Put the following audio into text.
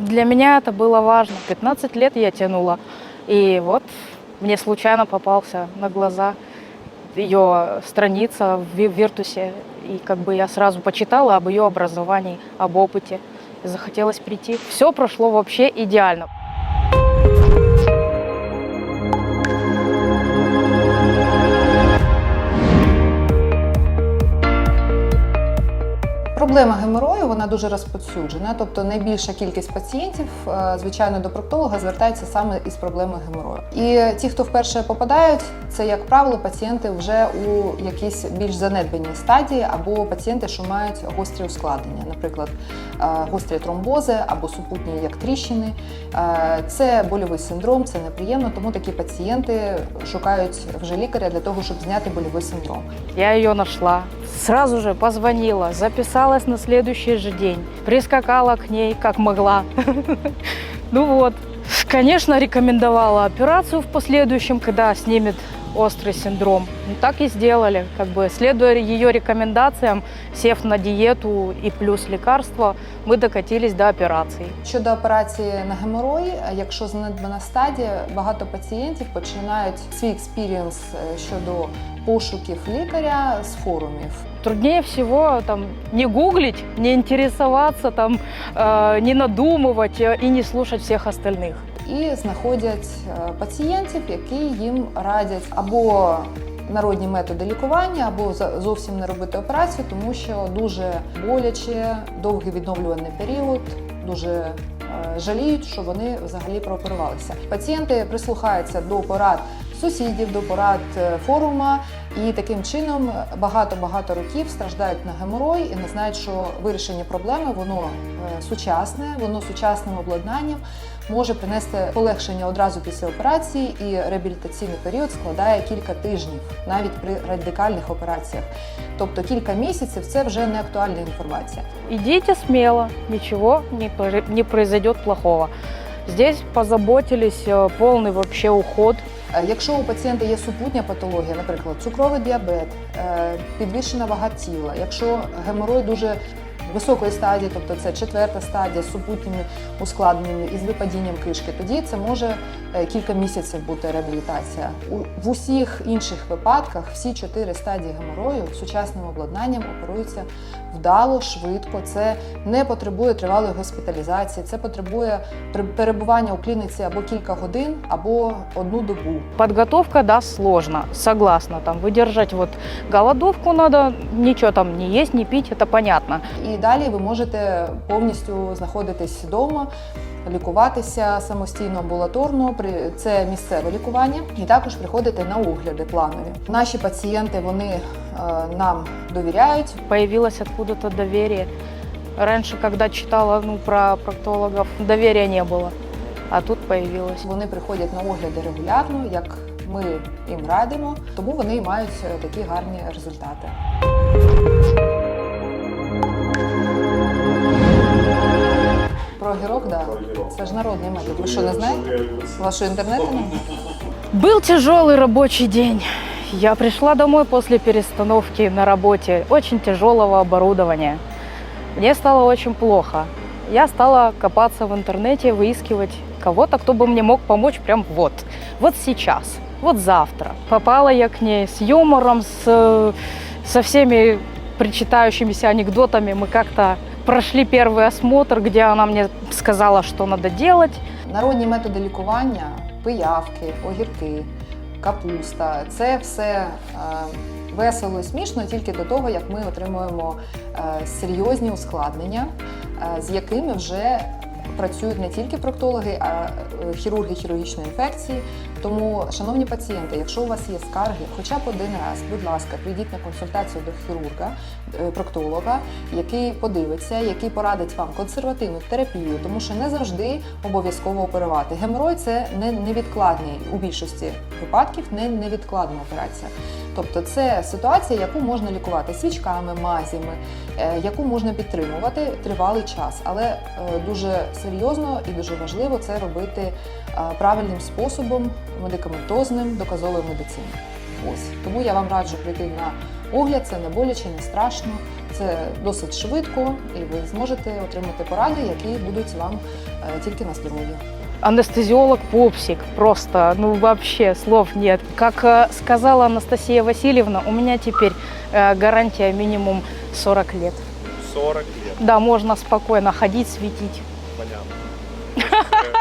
Для меня это было важно. 15 лет я тянула. И вот мне случайно попался на глаза ее страница в Ви- Виртусе. И как бы я сразу почитала об ее образовании, об опыте. И захотелось прийти. Все прошло вообще идеально. Проблема геморою вона дуже розповсюджена, тобто найбільша кількість пацієнтів, е, звичайно, до проктолога звертається саме із проблемою геморою. І ті, хто вперше попадають, це як правило пацієнти вже у якійсь більш занедбаній стадії, або пацієнти, що мають гострі ускладнення, наприклад, е, гострі тромбози або супутні як тріщини. Е, Це больовий синдром, це неприємно, тому такі пацієнти шукають вже лікаря для того, щоб зняти больовий синдром. Я ее нашла. Сразу же позвонила, записалась на следующий же день. Прискакала к ней, как могла. Ну вот. Конечно, рекомендовала операцию в последующем, когда снимет острый синдром. Ну, так и сделали. Как бы, следуя ее рекомендациям, сев на диету и плюс лекарства, мы докатились до операции. Щодо операції на геморой, якщо занедбана стадія, багато пацієнтів починають свій експірієнс е, щодо пошуків лікаря з форумів. Труднее всего там не гуглить, не интересоваться, там, э, не надумывать э, и не слушать всех остальных. і знаходять е, пацієнтів, які їм радять або народні методи лікування, або зовсім не робити операцію, тому що дуже боляче, довгий відновлюваний період, дуже е, жаліють, що вони взагалі прооперувалися. Пацієнти прислухаються до порад сусідів, до порад е, форума, і таким чином багато-багато років страждають на геморой і не знають, що вирішення проблеми воно е, сучасне, воно сучасним обладнанням може принести полегшення одразу після операції, і реабілітаційний період складає кілька тижнів, навіть при радикальних операціях. Тобто кілька місяців це вже не актуальна інформація. Идите смело, ничего не, произойдет плохого. Здесь позаботились, э, полный вообще уход. Е, Якщо у пацієнта є супутня патологія, наприклад, цукровий діабет, е, підвищена вага тіла, якщо геморой дуже високої стадії, тобто це четверта стадія з супутніми ускладненнями і з випадінням кишки, тоді це може е, кілька місяців бути реабілітація. У в усіх інших випадках всі чотири стадії геморою сучасним обладнанням оперуються вдало, швидко. Це не потребує тривалої госпіталізації, це потребує перебування у клініці або кілька годин, або одну добу. Подготовка, да, сложно, согласна. Там выдержать вот голодовку надо, ничего там не есть, не пить, это понятно. І далі ви можете повністю знаходитись вдома, лікуватися самостійно амбулаторно. Це місцеве лікування, і також приходити на огляди планові. Наші пацієнти вони е, нам довіряють. Появилось откуда-то доверие. Раньше, когда читала ну, про проктологов, доверия не было. А тут появилось. Вони приходять на огляди регулярно, як ми їм радимо, тому вони мають е, такі гарні результати. Про гірок, да. Це ж народний метод. Ви що не знаєте? Вашого інтернету немає? Был тяжелый рабочий день. Я пришла домой после перестановки на работе очень тяжелого оборудования. Мне стало очень плохо. Я стала копаться в интернете, выискивать кого-то, кто бы мне мог помочь прям вот, вот сейчас, вот завтра. Попала я к ней с юмором, с, э, со всеми причитающимися анекдотами. Мы как-то прошли первый осмотр, где она мне сказала, что надо делать. Народні методи лікування, пиявки, огірки, капуста це все е, весело і смішно тільки до того, як ми отримуємо е, серйозні ускладнення, е, з якими вже працюють не тільки проктологи, а хірурги хірургічної інфекції. Тому, шановні пацієнти, якщо у вас є скарги, хоча б один раз, будь ласка, прийдіть на консультацію до хірурга, е, проктолога, який подивиться, який порадить вам консервативну терапію, тому що не завжди обов'язково оперувати. Геморой це не невідкладний у більшості випадків, не невідкладна операція. Тобто це ситуація, яку можна лікувати свічками, мазями, е, яку можна підтримувати тривалий час, але е, дуже серйозно і дуже важливо це робити правильним способом, медикаментозним, доказовою медициною. Ось тому я вам раджу прийти на огляд. Це не боляче, не страшно. Це все досить швидко, і ви зможете отримати поради, які будуть вам е, тільки на здоров'я. Анестезиолог пупсик, просто, ну вообще слов нет. Как э, сказала Анастасия Васильевна, у меня теперь э, гарантия минимум 40 лет. 40 лет, Да, можно спокойно ходить, светить. понятно.